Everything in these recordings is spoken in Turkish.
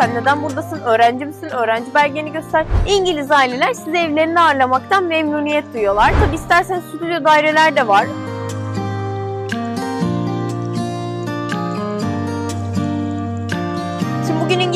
Sen neden buradasın? Öğrenci misin? Öğrenci belgeni göster. İngiliz aileler sizi evlerinde ağırlamaktan memnuniyet duyuyorlar. Tabi isterseniz stüdyo daireler de var.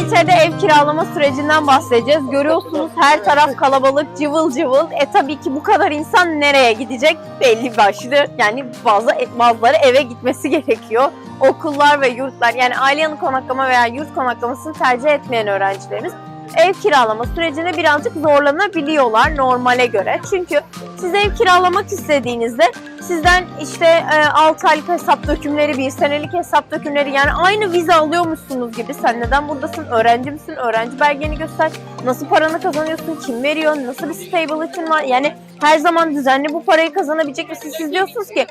İngiltere'de ev kiralama sürecinden bahsedeceğiz. Görüyorsunuz her taraf kalabalık, cıvıl cıvıl. E tabii ki bu kadar insan nereye gidecek? Belli başlı. Yani bazı bazıları eve gitmesi gerekiyor. Okullar ve yurtlar yani aile yanı konaklama veya yurt konaklamasını tercih etmeyen öğrencilerimiz ev kiralama sürecinde birazcık zorlanabiliyorlar normale göre. Çünkü siz ev kiralamak istediğinizde sizden işte e, 6 aylık hesap dökümleri, 1 senelik hesap dökümleri yani aynı vize alıyormuşsunuz gibi. Sen neden buradasın? Öğrenci misin? Öğrenci belgeni göster. Nasıl paranı kazanıyorsun? Kim veriyor? Nasıl bir stability'in var? Yani her zaman düzenli bu parayı kazanabilecek misin? Siz diyorsunuz ki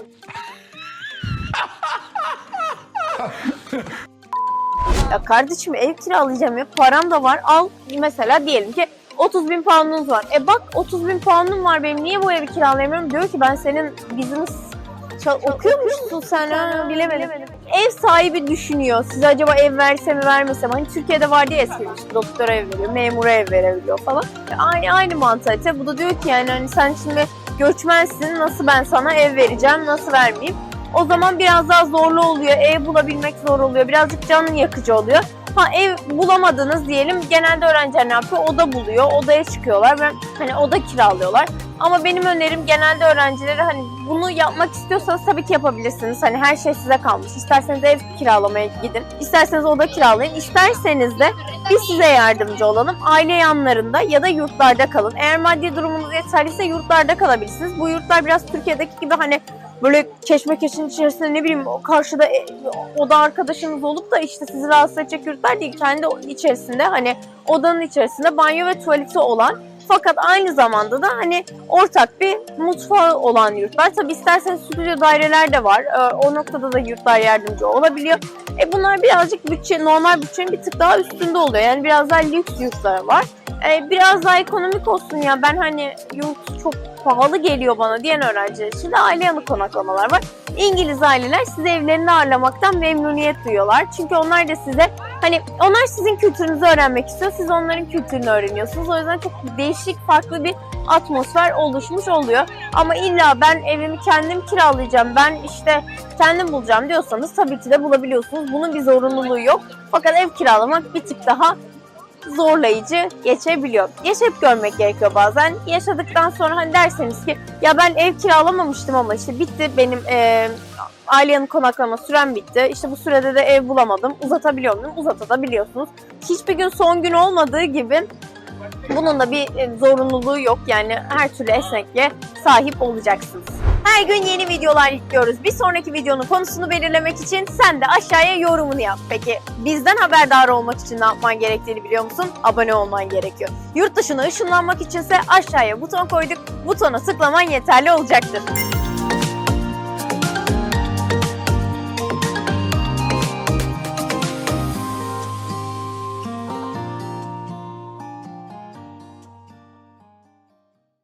ya kardeşim ev kiralayacağım ya param da var al mesela diyelim ki 30 bin poundunuz var. E bak 30 bin poundum var benim niye bu evi kiralayamıyorum? Diyor ki ben senin business çal- okuyormuşsun sen ha bilemedim. Ev sahibi düşünüyor. Size acaba ev verse mi vermese mi? Hani Türkiye'de vardı ya eskiden işte doktora ev veriyor, memura ev verebiliyor falan. E, Aynı, aynı mantalite. Bu da diyor ki yani hani sen şimdi göçmensin nasıl ben sana ev vereceğim nasıl vermeyeyim? O zaman biraz daha zorlu oluyor. Ev bulabilmek zor oluyor. Birazcık canın yakıcı oluyor. Ha ev bulamadınız diyelim. Genelde öğrenciler ne yapıyor? Oda buluyor. Odaya çıkıyorlar ve hani oda kiralıyorlar. Ama benim önerim genelde öğrencilere hani bunu yapmak istiyorsanız tabii ki yapabilirsiniz. Hani her şey size kalmış. İsterseniz ev kiralamaya gidin. İsterseniz oda kiralayın. İsterseniz de biz size yardımcı olalım. Aile yanlarında ya da yurtlarda kalın. Eğer maddi durumunuz yeterliyse yurtlarda kalabilirsiniz. Bu yurtlar biraz Türkiye'deki gibi hani böyle keşmekeşin içerisinde ne bileyim o karşıda e, oda arkadaşınız olup da işte sizi rahatsız edecek yurtlar değil. Kendi içerisinde hani odanın içerisinde banyo ve tuvaleti olan fakat aynı zamanda da hani ortak bir mutfağı olan yurtlar. Tabi isterseniz stüdyo daireler de var. Ee, O noktada da yurtlar yardımcı olabiliyor. E bunlar birazcık bütçe, normal bütçenin bir tık daha üstünde oluyor. Yani biraz daha lüks yurtlar var. Ee, biraz daha ekonomik olsun ya ben hani yurt çok pahalı geliyor bana diyen öğrenciler için de aile yanı konaklamalar var. İngiliz aileler sizi evlerinde ağırlamaktan memnuniyet duyuyorlar. Çünkü onlar da size hani onlar sizin kültürünüzü öğrenmek istiyor. Siz onların kültürünü öğreniyorsunuz. O yüzden çok değişik farklı bir atmosfer oluşmuş oluyor. Ama illa ben evimi kendim kiralayacağım, ben işte kendim bulacağım diyorsanız tabii ki de bulabiliyorsunuz. Bunun bir zorunluluğu yok. Fakat ev kiralamak bir tık daha zorlayıcı geçebiliyor. Yaşayıp görmek gerekiyor bazen. Yaşadıktan sonra hani derseniz ki ya ben ev kiralamamıştım ama işte bitti benim e, aile yanı konaklama sürem bitti. İşte bu sürede de ev bulamadım. Uzatabiliyor muyum? Uzatabiliyorsunuz. Hiçbir gün son gün olmadığı gibi bunun da bir e, zorunluluğu yok. Yani her türlü esnekliğe sahip olacaksınız. Her gün yeni videolar yüklüyoruz. Bir sonraki videonun konusunu belirlemek için sen de aşağıya yorumunu yap. Peki bizden haberdar olmak için ne yapman gerektiğini biliyor musun? Abone olman gerekiyor. Yurt dışına ışınlanmak içinse aşağıya buton koyduk. Butona tıklaman yeterli olacaktır.